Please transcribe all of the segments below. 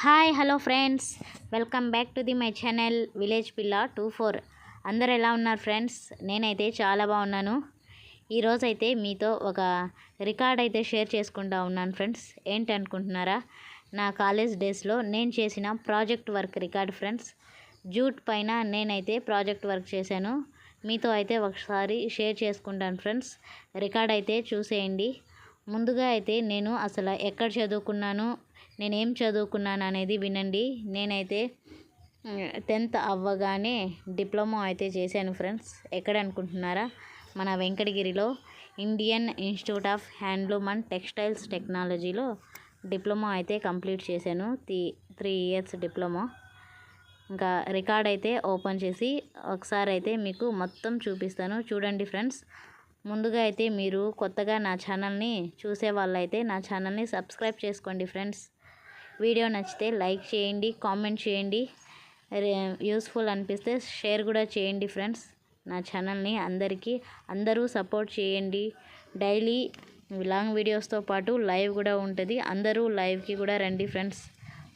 Hi hello friends. Welcome back to the my channel village Pilla two four. అందరు ఎలా ఉన్నారు friends? నేనైతే చాలా బాగున్నాను. ఈరోజైతే మీతో ఒక రికార్డ్ అయితే షేర్ చేసుకుంటా ఉన్నాను ఫ్రెండ్స్. ఏంటి అనుకుంటున్నారా? నా కాలేజ్ డేస్లో నేను చేసిన project work record friends. Jute పైన నేనైతే ప్రాజెక్ట్ వర్క్ చేశాను. మీతో అయితే ఒకసారి షేర్ చేసుకుంటాను ఫ్రెండ్స్. రికార్డ్ అయితే చూసేయండి. ముందుగా అయితే నేను అసలు ఎక్కడ చదువుకున్నాను నేనేం చదువుకున్నాను అనేది వినండి. నేనైతే టెన్త్ అవ్వగానే డిప్లొమా అయితే చేశాను ఫ్రెండ్స్. ఎక్కడ అనుకుంటున్నారా మన వెంకటగిరిలో Indian institute of handloom and textiles టెక్నాలజీలో డిప్లొమా అయితే కంప్లీట్ చేశాను. Three three years diploma. ఇంకా రికార్డ్ అయితే ఓపెన్ చేసి ఒకసారి అయితే మీకు మొత్తం చూపిస్తాను. చూడండి ఫ్రెండ్స్. ముందుగా అయితే మీరు కొత్తగా నా ఛానల్ని చూసే వాళ్ళైతే నా ఛానల్ని సబ్స్క్రైబ్ చేసుకోండి ఫ్రెండ్స్. వీడియో నచ్చితే లైక్ చేయండి కామెంట్ చేయండి. యూస్ఫుల్ అనిపిస్తే షేర్ కూడా చేయండి ఫ్రెండ్స్. నా ఛానల్ని అందరికీ అందరూ సపోర్ట్ చేయండి. డైలీ లాంగ్ వీడియోస్తో పాటు లైవ్ కూడా ఉంటుంది. అందరూ లైవ్కి కూడా రండి friends.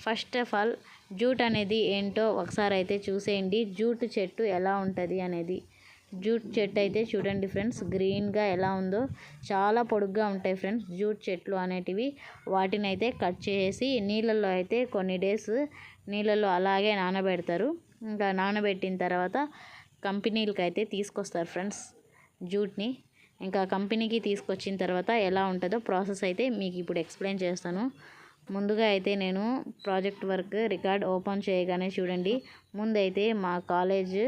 First of all jute అనేది ఏంటో ఒకసారి అయితే చూసేయండి. జూట్ చెట్టు ఎలా ఉంటుంది అనేది. జూట్ చెట్టు అయితే చూడండి ఫ్రెండ్స్ గ్రీన్గా ఎలా ఉందో. చాలా పొడుగ్గా ఉంటాయి ఫ్రెండ్స్ జూట్ చెట్లు అనేటివి. వాటిని అయితే కట్ చేసి నీళ్ళల్లో అయితే కొన్ని డేస్ నీళ్ళల్లో అలాగే నానబెడతారు. ఇంకా నానబెట్టిన తర్వాత కంపెనీలకి అయితే తీసుకొస్తారు ఫ్రెండ్స్ జూట్ని. ఇంకా కంపెనీకి తీసుకొచ్చిన తర్వాత ఎలా ఉంటుందో ప్రాసెస్ అయితే మీకు ఇప్పుడు ఎక్స్ప్లెయిన్ చేస్తాను. ముందుగా అయితే నేను ప్రాజెక్ట్ వర్క్ రికార్డ్ ఓపెన్ చేయగానే చూడండి. ముందైతే మా కాలేజ్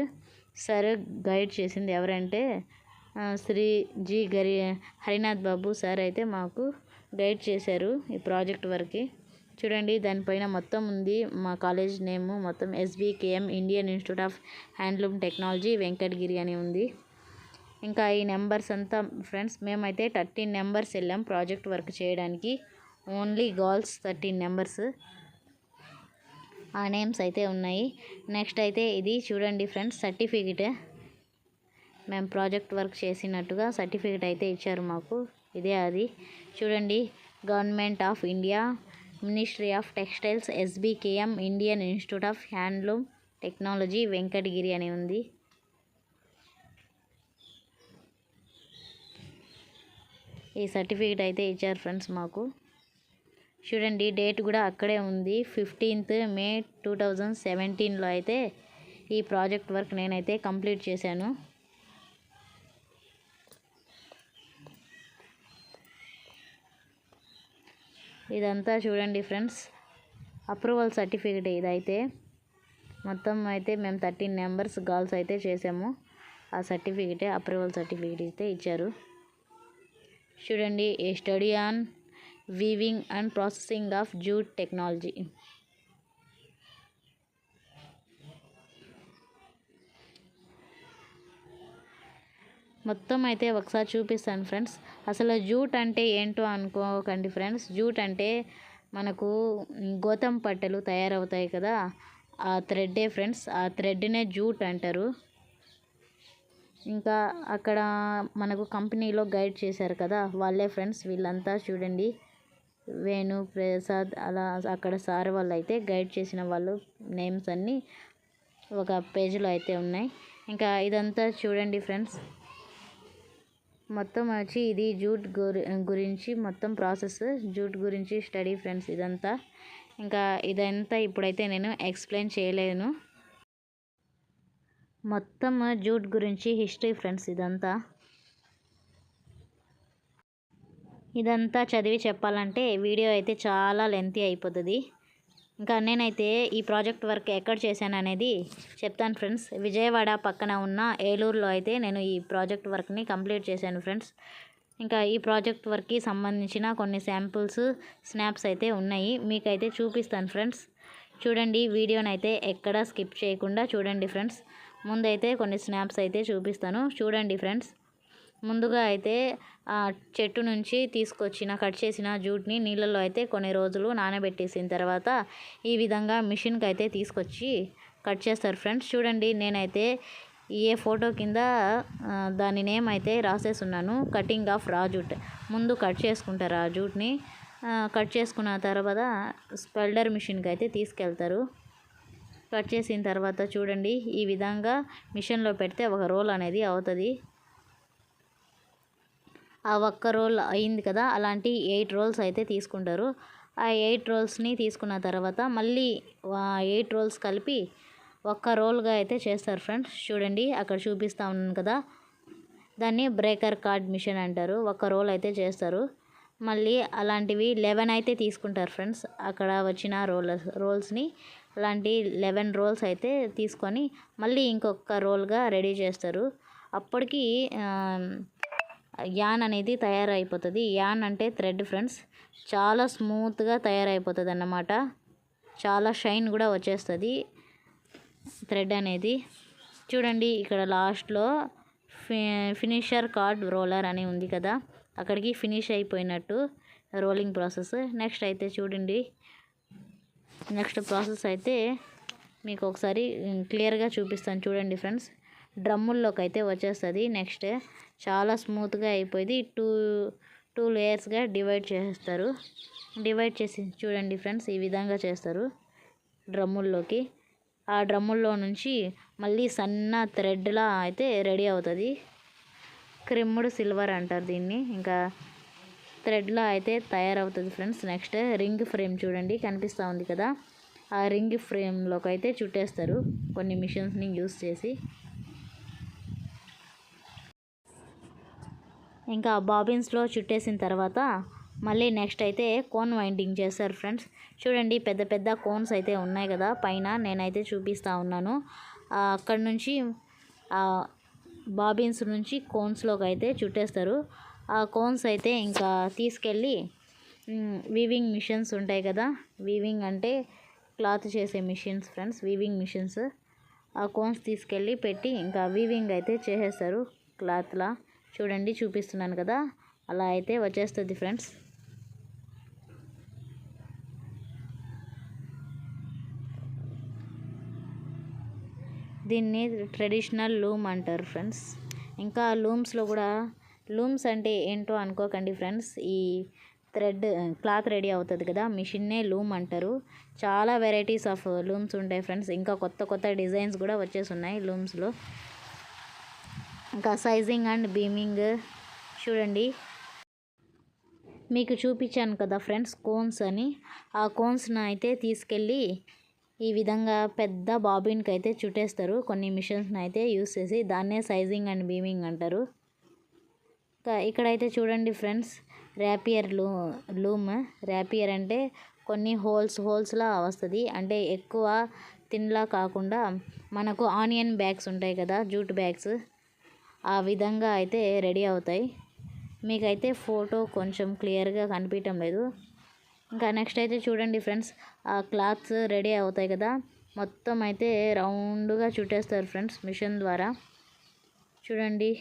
సార్ గైడ్ చేసింది ఎవరంటే శ్రీ జి గరి హరినాథ్ బాబు సార్ అయితే మాకు గైడ్ చేశారు ఈ ప్రాజెక్ట్ వర్క్కి చూడండి దానిపైన మొత్తం ఉంది. మా కాలేజ్ నేమ్ మొత్తం SBKM Indian institute of handloom technology Venkatagiri అని ఉంది. ఇంకా ఈ నెంబర్స్ అంతా ఫ్రెండ్స్ మేమైతే థర్టీన్ నెంబర్స్ వెళ్ళాం ప్రాజెక్ట్ వర్క్ చేయడానికి. Only girls thirteen numbers. ఆ నేమ్స్ అయితే ఉన్నాయి. నెక్స్ట్ అయితే ఇది చూడండి ఫ్రెండ్స్ సర్టిఫికెట్. మేము ప్రాజెక్ట్ వర్క్ చేసినట్టుగా సర్టిఫికెట్ అయితే ఇచ్చారు మాకు. ఇదే అది. చూడండి government of India ministry of textiles SBKM Indian institute of handloom technology Venkatagiri అని ఉంది. ఈ సర్టిఫికెట్ అయితే ఇచ్చారు ఫ్రెండ్స్ మాకు. చూడండి డేట్ కూడా అక్కడే ఉంది. ఫిఫ్టీన్త్ మే టూ థౌజండ్ సెవెంటీన్లో అయితే ఈ ప్రాజెక్ట్ వర్క్ నేనైతే కంప్లీట్ చేశాను. ఇదంతా చూడండి ఫ్రెండ్స్ అప్రూవల్ సర్టిఫికేట్ ఇదైతే. మొత్తం అయితే మేము థర్టీన్ నెంబర్స్ గర్ల్స్ అయితే చేసాము. ఆ సర్టిఫికేటే అప్రూవల్ సర్టిఫికేట్ అయితే ఇచ్చారు. చూడండి a study on weaving and processing of jute technology మొత్తం అయితే ఒకసారి చూపిస్తాను ఫ్రెండ్స్. అసలు జూట్ అంటే ఏంటో అనుకోకండి ఫ్రెండ్స్. జూట్ అంటే మనకు గోతం పట్టెలు తయారవుతాయి కదా. ఆ థ్రెడ్డే ఫ్రెండ్స్. ఆ థ్రెడ్నే జూట్ అంటారు. ఇంకా అక్కడ మనకు కంపెనీలో గైడ్ చేశారు కదా వాళ్ళే ఫ్రెండ్స్ వీళ్ళంతా చూడండి. వేణు ప్రసాద్ అలా అక్కడ సార్ వాళ్ళు అయితే గైడ్ చేసిన వాళ్ళు నేమ్స్ అన్నీ ఒక పేజీలో అయితే ఉన్నాయి. ఇంకా ఇదంతా చూడండి ఫ్రెండ్స్. మొత్తం వచ్చి ఇది జూట్ గురి గురించి మొత్తం ప్రాసెస్ జూట్ గురించి స్టడీ ఫ్రెండ్స్ ఇదంతా. ఇంకా ఇదంతా ఇప్పుడైతే నేను ఎక్స్ప్లెయిన్ చేయలేను. మొత్తం జూట్ గురించి హిస్టరీ ఫ్రెండ్స్ ఇదంతా. ఇదంతా చదివి చెప్పాలంటే వీడియో అయితే చాలా లెంతీ అయిపోతుంది. ఇంకా నేనైతే ఈ ప్రాజెక్ట్ వర్క్ ఎక్కడ చేశాను అనేది చెప్తాను ఫ్రెండ్స్. విజయవాడ పక్కన ఉన్న ఏలూరులో అయితే నేను ఈ ప్రాజెక్ట్ వర్క్ని కంప్లీట్ చేశాను ఫ్రెండ్స్. ఇంకా ఈ ప్రాజెక్ట్ వర్క్కి సంబంధించిన కొన్ని శాంపుల్స్ స్నాప్స్ అయితే ఉన్నాయి. మీకైతే చూపిస్తాను ఫ్రెండ్స్. చూడండి వీడియోని అయితే ఎక్కడ స్కిప్ చేయకుండా చూడండి ఫ్రెండ్స్. ముందైతే కొన్ని స్నాప్స్ అయితే చూపిస్తాను. చూడండి ఫ్రెండ్స్. ముందుగా అయితే ఆ చెట్టు నుంచి తీసుకొచ్చిన కట్ చేసిన జూట్ని నీళ్ళల్లో అయితే కొన్ని రోజులు నానబెట్టేసిన తర్వాత ఈ విధంగా మిషన్కి అయితే తీసుకొచ్చి కట్ చేస్తారు ఫ్రెండ్స్. చూడండి నేనైతే ఏ ఫోటో కింద దాని నేమ్ అయితే రాసేస్తున్నాను కటింగ్ ఆఫ్ రాజూట్. ముందు కట్ చేసుకుంటారు ఆ జూట్ని కట్ చేసుకున్న తర్వాత స్పెల్డర్ మిషన్కి అయితే తీసుకెళ్తారు. కట్ చేసిన తర్వాత చూడండి ఈ విధంగా మిషన్లో పెడితే ఒక రోల్ అనేది అవుతుంది. ఆ ఒక్క రోల్ అయింది కదా అలాంటి ఎయిట్ రోల్స్ అయితే తీసుకుంటారు. ఆ ఎయిట్ రోల్స్ని తీసుకున్న తర్వాత మళ్ళీ ఎయిట్ రోల్స్ కలిపి ఒక్క రోల్గా అయితే చేస్తారు ఫ్రెండ్స్. చూడండి అక్కడ చూపిస్తూ ఉన్నాను కదా. దాన్ని బ్రేకర్ కార్డ్ మిషన్ అంటారు ఒక రోల్ అయితే చేస్తారు. మళ్ళీ అలాంటివి లెవెన్ అయితే తీసుకుంటారు ఫ్రెండ్స్. అక్కడ వచ్చిన రోల్ రోల్స్ని అలాంటి లెవెన్ రోల్స్ అయితే తీసుకొని మళ్ళీ ఇంకొక రోల్గా రెడీ చేస్తారు. అప్పటికి యాన్ అనేది తయారైపోతుంది. యాన్ అంటే థ్రెడ్ ఫ్రెండ్స్. చాలా స్మూత్గా తయారైపోతుంది అన్నమాట చాలా షైన్ కూడా వచ్చేస్తుంది థ్రెడ్ అనేది. చూడండి ఇక్కడ లాస్ట్లో ఫి ఫినిషర్ కార్డ్ రోలర్ అని ఉంది కదా. అక్కడికి ఫినిష్ అయిపోయినట్టు రోలింగ్ ప్రాసెస్. నెక్స్ట్ అయితే చూడండి. నెక్స్ట్ ప్రాసెస్ అయితే మీకు ఒకసారి క్లియర్గా చూపిస్తాను. చూడండి ఫ్రెండ్స్. డ్రమ్ముల్లోకి అయితే వచ్చేస్తుంది. నెక్స్ట్ చాలా స్మూత్గా అయిపోయింది. టూ టూ లేయర్స్గా డివైడ్ చేస్తారు. డివైడ్ చేసి చూడండి ఫ్రెండ్స్ ఈ విధంగా చేస్తారు డ్రమ్ముల్లోకి. ఆ డ్రమ్ముల్లో నుంచి మళ్ళీ సన్న థ్రెడ్లా అయితే రెడీ అవుతుంది. క్రిమ్ముడు సిల్వర్ అంటారు దీన్ని. ఇంకా థ్రెడ్లా అయితే తయారవుతుంది ఫ్రెండ్స్. నెక్స్ట్ రింగ్ ఫ్రేమ్ చూడండి కనిపిస్తూ ఉంది కదా. ఆ రింగ్ ఫ్రేమ్లోకి అయితే చుట్టేస్తారు. కొన్ని మిషన్స్ని యూస్ చేసి. ఇంకా బాబిన్స్లో చుట్టేసిన తర్వాత మళ్ళీ నెక్స్ట్ అయితే కోన్ వైండింగ్ చేస్తారు ఫ్రెండ్స్. చూడండి పెద్ద పెద్ద కోన్స్ అయితే ఉన్నాయి కదా పైన నేనైతే చూపిస్తూ ఉన్నాను. అక్కడ నుంచి బాబిన్స్ నుంచి కోన్స్లోకి అయితే చుట్టేస్తారు. ఆ కోన్స్ అయితే ఇంకా తీసుకెళ్ళి వీవింగ్ మిషన్స్ ఉంటాయి కదా వీవింగ్ అంటే క్లాత్ చేసే మిషన్స్ ఫ్రెండ్స్ వీవింగ్ మిషన్స్ ఆ కోన్స్ తీసుకెళ్ళి పెట్టి ఇంకా వీవింగ్ అయితే చేసేస్తారు క్లాత్లా. చూడండి చూపిస్తున్నాను కదా. అలా అయితే వచ్చేస్తుంది ఫ్రెండ్స్. దీన్ని ట్రెడిషనల్ లూమ్ అంటారు ఫ్రెండ్స్. ఇంకా లూమ్స్లో కూడా లూమ్స్ అంటే ఏంటో అనుకోకండి ఫ్రెండ్స్. ఈ థ్రెడ్ క్లాత్ రెడీ అవుతుంది కదా మిషన్నే లూమ్ అంటారు. చాలా వెరైటీస్ ఆఫ్ లూమ్స్ ఉంటాయి ఫ్రెండ్స్. ఇంకా కొత్త కొత్త డిజైన్స్ కూడా వచ్చేసి ఉన్నాయి లూమ్స్లో. ఇంకా సైజింగ్ అండ్ బీమింగ్ చూడండి. మీకు చూపించాను కదా ఫ్రెండ్స్ కోన్స్ అని. ఆ కోన్స్ని అయితే తీసుకెళ్ళి ఈ విధంగా పెద్ద బాబిన్కి అయితే చుట్టేస్తారు. కొన్ని మిషన్స్ని అయితే యూస్ చేసి దాన్నే సైజింగ్ అండ్ బీమింగ్ అంటారు. ఇక్కడైతే చూడండి ఫ్రెండ్స్ ర్యాపియర్ లూ లూమ్ ర్యాపియర్ అంటే కొన్ని హోల్స్ హోల్స్లా వస్తుంది. అంటే ఎక్కువ తిన్లా కాకుండా మనకు ఆనియన్ బ్యాగ్స్ ఉంటాయి కదా జూట్ బ్యాగ్స్ ఆ విధంగా అయితే రెడీ అవుతాయి. మీకైతే ఫోటో కొంచెం క్లియర్గా కనిపించడం లేదు. ఇంకా నెక్స్ట్ అయితే చూడండి ఫ్రెండ్స్ ఆ క్లాత్స్ రెడీ అవుతాయి కదా. మొత్తం అయితే రౌండ్గా చుట్టేస్తారు ఫ్రెండ్స్ మిషన్ ద్వారా. చూడండి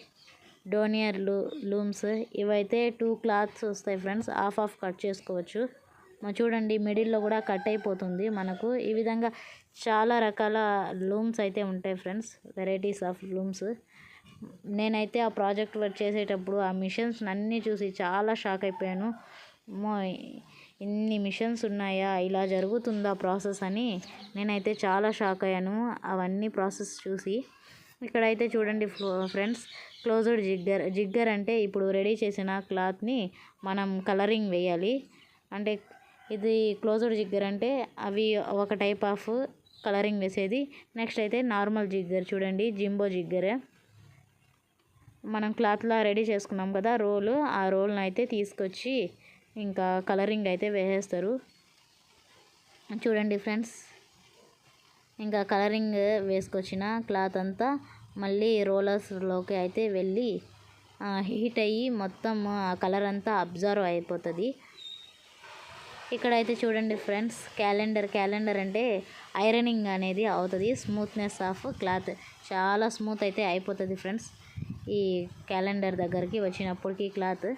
డోనియర్ లూ లూమ్స్ ఇవైతే టూ క్లాత్స్ వస్తాయి ఫ్రెండ్స్ హాఫ్ ఆఫ్ కట్ చేసుకోవచ్చు. చూడండి మిడిల్లో కూడా కట్ అయిపోతుంది మనకు. ఈ విధంగా చాలా రకాల లూమ్స్ అయితే ఉంటాయి ఫ్రెండ్స్ వెరైటీస్ ఆఫ్ లూమ్స్. నేనైతే ఆ ప్రాజెక్ట్ వర్క్ చేసేటప్పుడు ఆ మిషన్స్ అన్నీ చూసి చాలా షాక్ అయిపోయాను. మో ఇన్ని మిషన్స్ ఉన్నాయా? ఇలా జరుగుతుందా ప్రాసెస్ అని నేనైతే చాలా షాక్ అయ్యాను. అవన్నీ ప్రాసెస్ చూసి ఇక్కడైతే చూడండి ఫ్రెండ్స్ క్లోజ్డ్ జిగ్గర్ జిగ్గర్ అంటే ఇప్పుడు రెడీ చేసిన క్లాత్ని మనం కలరింగ్ వేయాలి. అంటే ఇది క్లోజ్డ్ జిగ్గర్ అంటే అవి ఒక టైప్ ఆఫ్ కలరింగ్ వేసేది. నెక్స్ట్ అయితే నార్మల్ జిగ్గర్ చూడండి జింబో జిగ్గర్. మనం క్లాత్లా రెడీ చేసుకున్నాం కదా రోలు ఆ రోల్ని అయితే తీసుకొచ్చి ఇంకా కలరింగ్ అయితే వేసేస్తారు. చూడండి ఫ్రెండ్స్ ఇంకా కలరింగ్ వేసుకొచ్చిన క్లాత్ అంతా మళ్ళీ రోలర్స్లోకి అయితే వెళ్ళి హీట్ అయ్యి మొత్తం ఆ కలర్ అంతా అబ్జర్వ్ అయిపోతుంది. ఇక్కడైతే చూడండి ఫ్రెండ్స్ క్యాలెండర్ క్యాలెండర్ అంటే ఐరనింగ్ అనేది అవుతుంది స్మూత్నెస్ ఆఫ్ క్లాత్. చాలా స్మూత్ అయితే అయిపోతుంది ఫ్రెండ్స్. ఈ క్యాలెండర్ దగ్గరికి వచ్చినప్పటికీ క్లాత్.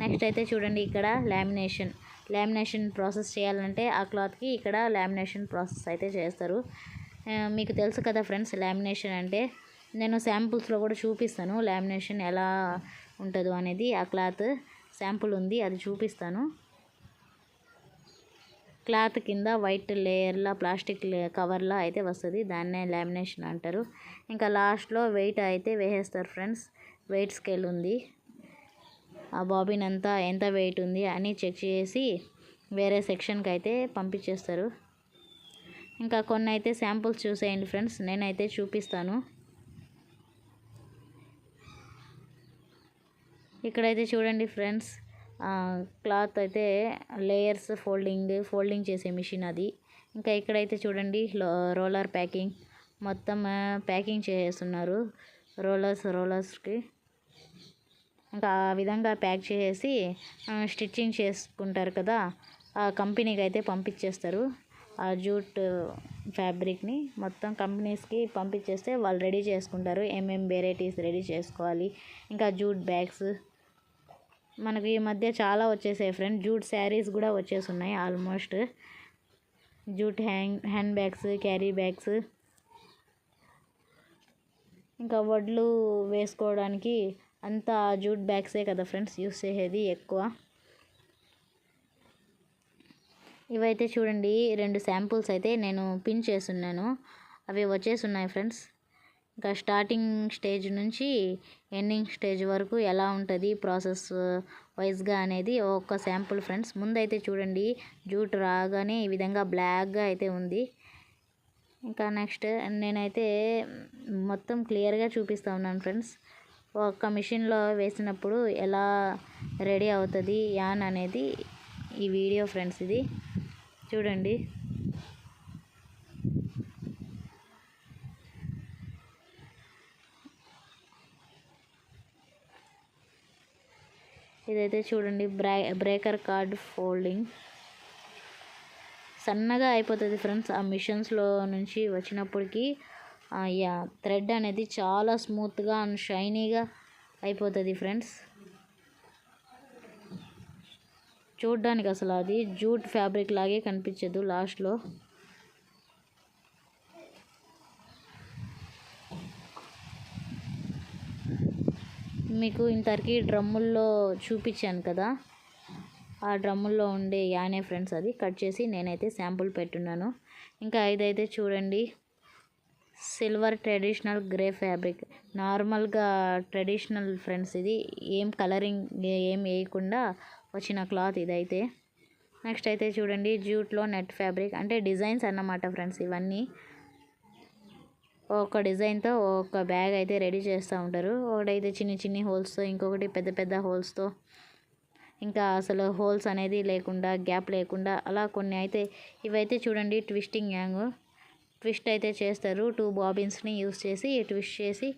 నెక్స్ట్ అయితే చూడండి ఇక్కడ లామినేషన్. లామినేషన్ ప్రాసెస్ చేయాలంటే ఆ క్లాత్కి ఇక్కడ లామినేషన్ ప్రాసెస్ అయితే చేస్తారు. మీకు తెలుసు కదా ఫ్రెండ్స్ లామినేషన్ అంటే నేను శాంపుల్స్లో కూడా చూపిస్తాను లామినేషన్ ఎలా ఉంటుందో అనేది. ఆ క్లాత్ శాంపుల్ ఉంది అది చూపిస్తాను. క్లాత్ కింద వైట్ లేయర్లా ప్లాస్టిక్ లే- కవర్లా అయితే వస్తుంది. దాన్నే లామినేషన్ అంటారు. ఇంకా లాస్ట్లో వెయిట్ అయితే వేసేస్తారు ఫ్రెండ్స్. వెయిట్ స్కేల్ ఉంది. ఆ బాబిన్ అంతా ఎంత వెయిట్ ఉంది అని చెక్ చేసి వేరే సెక్షన్కి అయితే పంపించేస్తారు. ఇంకా కొన్ని అయితే శాంపుల్స్ చూసేయండి ఫ్రెండ్స్. నేనైతే చూపిస్తాను. ఇక్కడైతే చూడండి ఫ్రెండ్స్. క్లాత్ అయితే లేయర్స్ ఫోల్డింగ్ ఫోల్డింగ్ చేసే మిషన్ అది. ఇంకా ఇక్కడైతే చూడండి రోలర్ ప్యాకింగ్. మొత్తం ప్యాకింగ్ చేసేస్తున్నారు రోలర్స్ రోలర్స్కి. ఇంకా ఆ విధంగా ప్యాక్ చేసేసి స్టిచ్చింగ్ చేసుకుంటారు కదా ఆ కంపెనీకి అయితే పంపించేస్తారు. ఆ జూట్ ఫ్యాబ్రిక్ని మొత్తం కంపెనీస్కి పంపించేస్తే వాళ్ళు రెడీ చేసుకుంటారు. ఏమేం వెరైటీస్ రెడీ చేసుకోవాలి. ఇంకా జూట్ బ్యాగ్స్ మనకు ఈ మధ్య చాలా వచ్చేసాయి ఫ్రెండ్. జూట్ శారీస్ కూడా వచ్చేస్తున్నాయి almost. Jute hang hand bags carry bags. ఇంకా వడ్లు వేసుకోవడానికి అంతా జూట్ బ్యాగ్సే కదా ఫ్రెండ్స్ యూస్ చేసేది ఎక్కువ. ఇవైతే చూడండి రెండు శాంపుల్స్ అయితే నేను పిన్ చేస్తున్నాను. అవి వచ్చేసి ఉన్నాయి ఫ్రెండ్స్. ఇంకా స్టార్టింగ్ స్టేజ్ నుంచి ఎండింగ్ స్టేజ్ వరకు ఎలా ఉంటుంది ప్రాసెస్ వైజ్గా అనేది ఒక్క శాంపుల్ ఫ్రెండ్స్ ముందైతే చూడండి జూట్ రాగానే ఈ విధంగా బ్లాక్గా అయితే ఉంది. ఇంకా నెక్స్ట్ నేనైతే మొత్తం క్లియర్గా చూపిస్తూ ఉన్నాను ఫ్రెండ్స్ ఒక్క మిషన్లో వేసినప్పుడు ఎలా రెడీ అవుతుంది యాన్ అనేది ఈ వీడియో ఫ్రెండ్స్ ఇది. చూడండి. ఇదైతే చూడండి బ్రే బ్రేకర్ కార్డ్ ఫోల్డింగ్. సన్నగా అయిపోతుంది ఫ్రెండ్స్ ఆ మిషన్స్లో నుంచి వచ్చినప్పటికీ. యా థ్రెడ్ అనేది చాలా స్మూత్గా అండ్ షైనీగా అయిపోతుంది ఫ్రెండ్స్. చూడ్డానికి అసలు అది జూట్ ఫ్యాబ్రిక్ లాగే కనిపించదు లాస్ట్లో. మీకు ఇంతవరకు డ్రమ్ముల్లో చూపించాను కదా. ఆ డ్రమ్ముల్లో ఉండే యానే ఫ్రెండ్స్ అది. కట్ చేసి నేనైతే శాంపుల్ పెట్టున్నాను. ఇంకా ఐదైతే చూడండి. Silver traditional grey fabric. నార్మల్గా ట్రెడిషనల్ ఫ్రెండ్స్ ఇది. ఏం కలరింగ్ ఏం వేయకుండా వచ్చిన క్లాత్ ఇదైతే. నెక్స్ట్ అయితే చూడండి జూట్లో నెట్ ఫ్యాబ్రిక్. అంటే డిజైన్స్ అన్నమాట ఫ్రెండ్స్ ఇవన్నీ. ఒక డిజైన్తో ఒక బ్యాగ్ అయితే రెడీ చేస్తూ ఉంటారు. ఒకటైతే చిన్ని చిన్ని హోల్స్తో ఇంకొకటి పెద్ద పెద్ద హోల్స్తో. ఇంకా అసలు హోల్స్ అనేది లేకుండా గ్యాప్ లేకుండా అలా కొన్ని అయితే ఇవైతే చూడండి ట్విస్టింగ్ యాంగ్. ట్విస్ట్ అయితే చేస్తారు. టూ బాబిన్స్ని యూస్ చేసి ట్విస్ట్ చేసి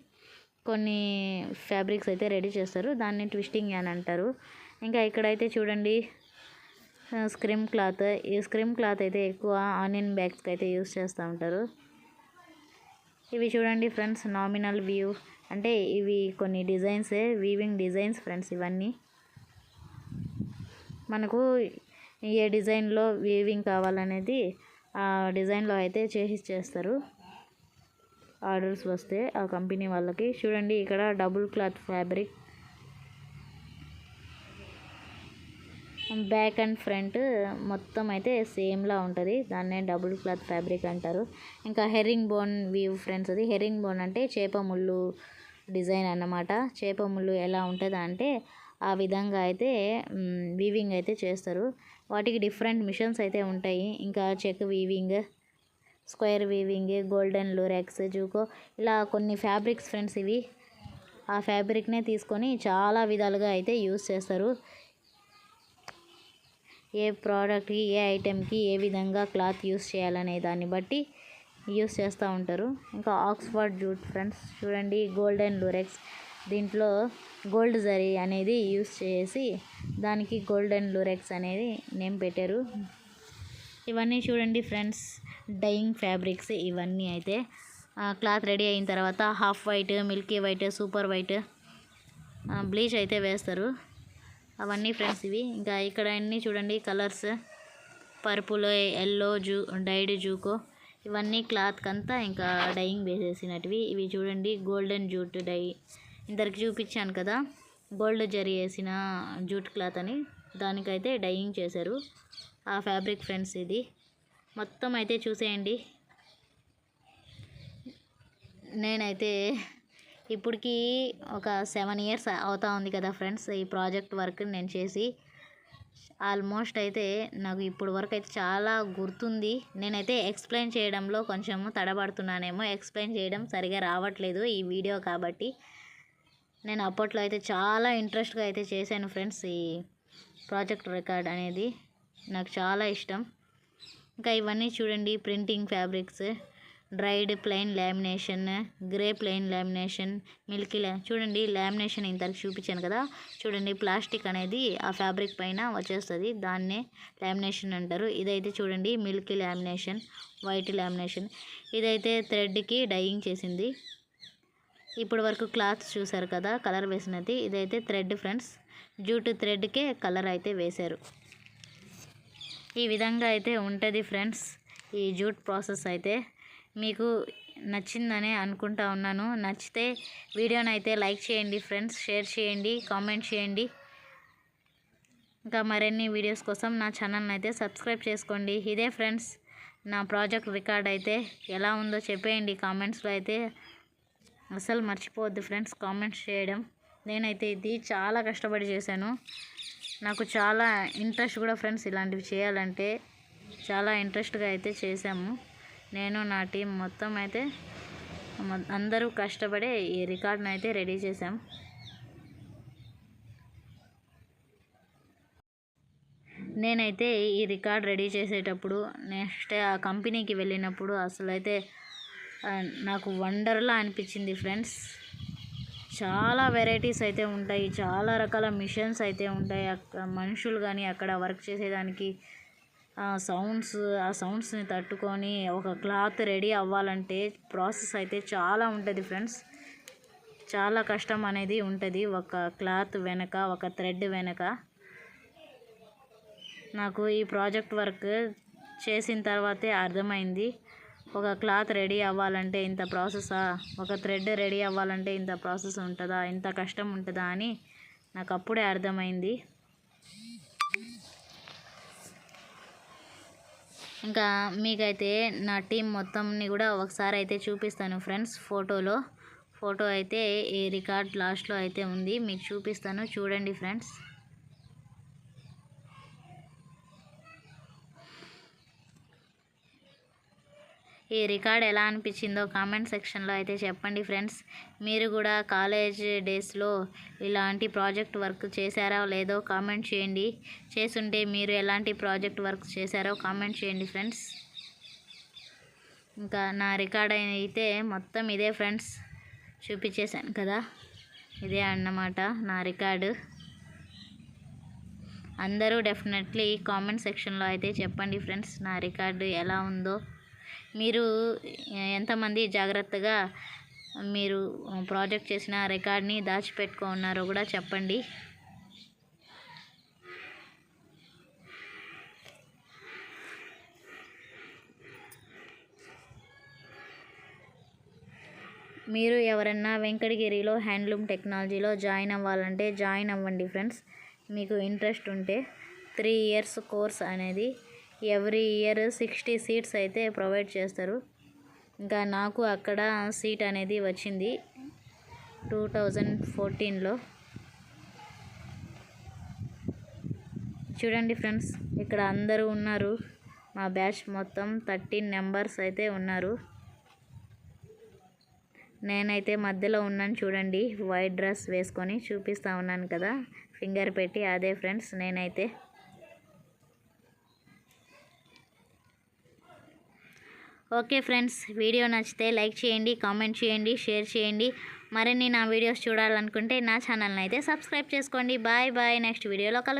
కొన్ని ఫ్యాబ్రిక్స్ అయితే రెడీ చేస్తారు. దాన్ని ట్విస్టింగ్ అని అంటారు. ఇంకా ఇక్కడైతే చూడండి స్క్రీమ్ క్లాత్. ఈ స్క్రీమ్ క్లాత్ అయితే ఎక్కువ ఆనియన్ బ్యాగ్స్కి అయితే యూస్ చేస్తూ ఉంటారు. ఇవి చూడండి ఫ్రెండ్స్ నామినల్ వ్యూ అంటే ఇవి కొన్ని డిజైన్సే వీవింగ్ డిజైన్స్ ఫ్రెండ్స్ ఇవన్నీ. మనకు ఏ డిజైన్లో వీవింగ్ కావాలనేది ఆ డిజైన్లో అయితే చేసి చేస్తారు. ఆర్డర్స్ వస్తే ఆ కంపెనీ వాళ్ళకి. చూడండి ఇక్కడ double cloth fabric back and front మొత్తం అయితే సేమ్లా ఉంటుంది. దాన్నే డబుల్ క్లాత్ ఫ్యాబ్రిక్ అంటారు. ఇంకా హెరింగ్ బోన్ వీవ్ ఫ్రెండ్స్ అది. హెరింగ్ బోన్ అంటే చేప ముళ్ళు డిజైన్ అన్నమాట. చేప ముళ్ళు ఎలా ఉంటుంది అంటే ఆ విధంగా అయితే వీవింగ్ అయితే చేస్తారు. వాటికి డిఫరెంట్ మిషన్స్ అయితే ఉంటాయి. ఇంకా check weaving square weaving golden lurex జూకో ఇలా కొన్ని ఫ్యాబ్రిక్స్ ఫ్రెండ్స్ ఇవి. ఆ ఫ్యాబ్రిక్నే తీసుకొని చాలా విధాలుగా అయితే యూస్ చేస్తారు. ఏ ప్రోడక్ట్కి ఏ ఐటెంకి ఏ విధంగా క్లాత్ యూస్ చేయాలనే దాన్ని బట్టి యూస్ చేస్తూ ఉంటారు. ఇంకా ఆక్స్ఫర్డ్ జూట్ ఫ్రెండ్స్ చూడండి గోల్డెన్ లూరెక్స్. దీంట్లో గోల్డ్ జరీ అనేది యూస్ చేసి దానికి గోల్డెన్ లూరెక్స్ అనేది నేమ్ పెట్టారు. ఇవన్నీ చూడండి ఫ్రెండ్స్ డైయింగ్ ఫ్యాబ్రిక్స్ ఇవన్నీ అయితే. క్లాత్ రెడీ అయిన తర్వాత half white milky white super white bleach అయితే వేస్తారు. అవన్నీ ఫ్రెండ్స్ ఇవి. ఇంకా ఇక్కడ అన్నీ చూడండి కలర్స్. పర్పుల్ ఎల్లో జూ డైడ్ జూకో. ఇవన్నీ క్లాత్కి అంతా ఇంకా డైయింగ్ వేసేసినటివి ఇవి చూడండి గోల్డెన్ జూట్ డై ఇందరికి చూపించాను కదా. గోల్డ్ జరీ వేసిన జూట్ క్లాత్ అని. దానికైతే డైయింగ్ చేశారు ఆ ఫ్యాబ్రిక్ ఫ్రెండ్స్ ఇది. మొత్తం అయితే చూసేయండి. నేనైతే ఇప్పటికి ఒక సెవెన్ ఇయర్స్ అవుతా ఉంది కదా ఫ్రెండ్స్ ఈ ప్రాజెక్ట్ వర్క్ నేను చేసి. ఆల్మోస్ట్ అయితే నాకు ఇప్పుడు వరకు అయితే చాలా గుర్తుంది. నేనైతే ఎక్స్ప్లెయిన్ చేయడంలో కొంచెం తడబడుతున్నానేమో ఎక్స్ప్లెయిన్ చేయడం సరిగా రావట్లేదు ఈ వీడియో కాబట్టి. నేను అప్పట్లో అయితే చాలా ఇంట్రెస్ట్గా అయితే చేశాను ఫ్రెండ్స్ ఈ ప్రాజెక్ట్ రికార్డ్ అనేది. నాకు చాలా ఇష్టం. ఇంకా ఇవన్నీ చూడండి printing fabrics. Dried plain lamination grey plain lamination milky లా చూడండి లామినేషన్ ఇంతకు చూపించాను కదా. చూడండి ప్లాస్టిక్ అనేది ఆ ఫ్యాబ్రిక్ పైన వచ్చేస్తుంది. దాన్నే లామినేషన్ అంటారు. ఇదైతే చూడండి మిల్కీ లామినేషన్ వైట్ లామినేషన్ ఇదైతే థ్రెడ్కి డైయింగ్ చేసింది. ఇప్పటి వరకు క్లాత్ చూసారు కదా కలర్ వేసినది. ఇదైతే థ్రెడ్ ఫ్రెండ్స్ జూట్ థ్రెడ్కే కలర్ అయితే వేశారు. ఈ విధంగా అయితే ఉంటుంది ఫ్రెండ్స్ ఈ జూట్ ప్రాసెస్ అయితే. మీకు నచ్చిందనే అనుకుంటా ఉన్నాను. నచ్చితే వీడియోని అయితే లైక్ చేయండి ఫ్రెండ్స్ షేర్ చేయండి కామెంట్ చేయండి. ఇంకా మరిన్ని వీడియోస్ కోసం నా ఛానల్ని అయితే సబ్స్క్రైబ్ చేసుకోండి. ఇదే ఫ్రెండ్స్ నా ప్రాజెక్ట్ రికార్డ్ అయితే ఎలా ఉందో చెప్పేయండి. కామెంట్స్లో అయితే అసలు మర్చిపోవద్దు ఫ్రెండ్స్ కామెంట్స్ చేయడం. నేనైతే ఇది చాలా కష్టపడి చేశాను. నాకు చాలా ఇంట్రెస్ట్ కూడా ఫ్రెండ్స్ ఇలాంటివి చేయాలంటే చాలా ఇంట్రెస్ట్గా అయితే చేశాము. నేను నా టీం మొత్తం అయితే అందరూ కష్టపడి ఈ రికార్డ్ని అయితే రెడీ చేశాం. నేనైతే ఈ రికార్డ్ రెడీ చేసేటప్పుడు నెక్స్ట్ ఆ కంపెనీకి వెళ్ళినప్పుడు అసలు అయితే నాకు వండర్లా అనిపించింది ఫ్రెండ్స్. చాలా వెరైటీస్ అయితే ఉంటాయి చాలా రకాల మిషన్స్ అయితే ఉంటాయి. అక్కడ మనుషులు కానీ అక్కడ వర్క్ చేసేదానికి ఆ సౌండ్స్ ఆ సౌండ్స్ని తట్టుకొని ఒక క్లాత్ రెడీ అవ్వాలంటే ప్రాసెస్ అయితే చాలా ఉంటుంది ఫ్రెండ్స్. చాలా కష్టం అనేది ఉంటుంది ఒక క్లాత్ వెనక ఒక థ్రెడ్ వెనక. నాకు ఈ ప్రాజెక్ట్ వర్క్ చేసిన తర్వాతే అర్థమైంది. ఒక క్లాత్ రెడీ అవ్వాలంటే ఇంత ప్రాసెసా? ఒక థ్రెడ్ రెడీ అవ్వాలంటే ఇంత ప్రాసెస్ ఉంటుందా? ఇంత కష్టం ఉంటుందా అని నాకు అప్పుడే అర్థమైంది. ఇంకా మీకైతే నా టీం మొత్తంని కూడా ఒకసారి అయితే చూపిస్తాను ఫ్రెండ్స్ ఫోటోలో. ఫోటో అయితే ఈ రికార్డ్ లాస్ట్లో అయితే ఉంది. మీకు చూపిస్తాను. చూడండి ఫ్రెండ్స్. ఈ రికార్డ్ ఎలా అనిపించిందో కామెంట్ సెక్షన్లో అయితే చెప్పండి ఫ్రెండ్స్. మీరు కూడా కాలేజ్ డేస్లో ఇలాంటి ప్రాజెక్ట్ వర్క్ చేశారో లేదో కామెంట్ చేయండి. చేసుంటే మీరు ఎలాంటి ప్రాజెక్ట్ వర్క్ చేశారో కామెంట్ చేయండి ఫ్రెండ్స్. ఇంకా నా రికార్డ్ అయితే మొత్తం ఇదే ఫ్రెండ్స్. చూపించేశాను కదా. ఇదే అన్నమాట నా రికార్డు. అందరూ డెఫినెట్లీ కామెంట్ సెక్షన్లో అయితే చెప్పండి ఫ్రెండ్స్ నా రికార్డు ఎలా ఉందో. మీరు ఎంతమంది జాగ్రత్తగా మీరు ప్రాజెక్ట్ చేసిన రికార్డ్ని దాచిపెట్టుకున్నారో కూడా చెప్పండి. మీరు ఎవరన్నా వెంకటగిరిలో హ్యాండ్లూమ్ టెక్నాలజీలో జాయిన్ అవ్వాలంటే జాయిన్ అవ్వండి ఫ్రెండ్స్. మీకు ఇంట్రెస్ట్ ఉంటే త్రీ ఇయర్స్ కోర్స్ అనేది ఎవ్రీ ఇయర్ సిక్స్టీ సీట్స్ అయితే ప్రొవైడ్ చేస్తారు. ఇంకా నాకు అక్కడ సీట్ అనేది వచ్చింది టూ థౌజండ్ ఫోర్టీన్లో. చూడండి ఫ్రెండ్స్ ఇక్కడ అందరూ ఉన్నారు. మా బ్యాచ్ మొత్తం థర్టీన్ నెంబర్స్ అయితే ఉన్నారు. నేనైతే మధ్యలో ఉన్నాను చూడండి వైట్ డ్రెస్ వేసుకొని చూపిస్తూ ఉన్నాను కదా. ఫింగర్ పెట్టి అదే ఫ్రెండ్స్ నేనైతే ఓకే ఫ్రెండ్స్ వీడియో నచ్చితే లైక్ చేయండి కామెంట్ చేయండి షేర్ చేయండి. మరిన్ని నా వీడియోస్ చూడాలనుకుంటే నా ఛానల్ని అయితే సబ్స్క్రైబ్ చేసుకోండి. బాయ్ బాయ్ నెక్స్ట్ వీడియోలో కలుద్దాం.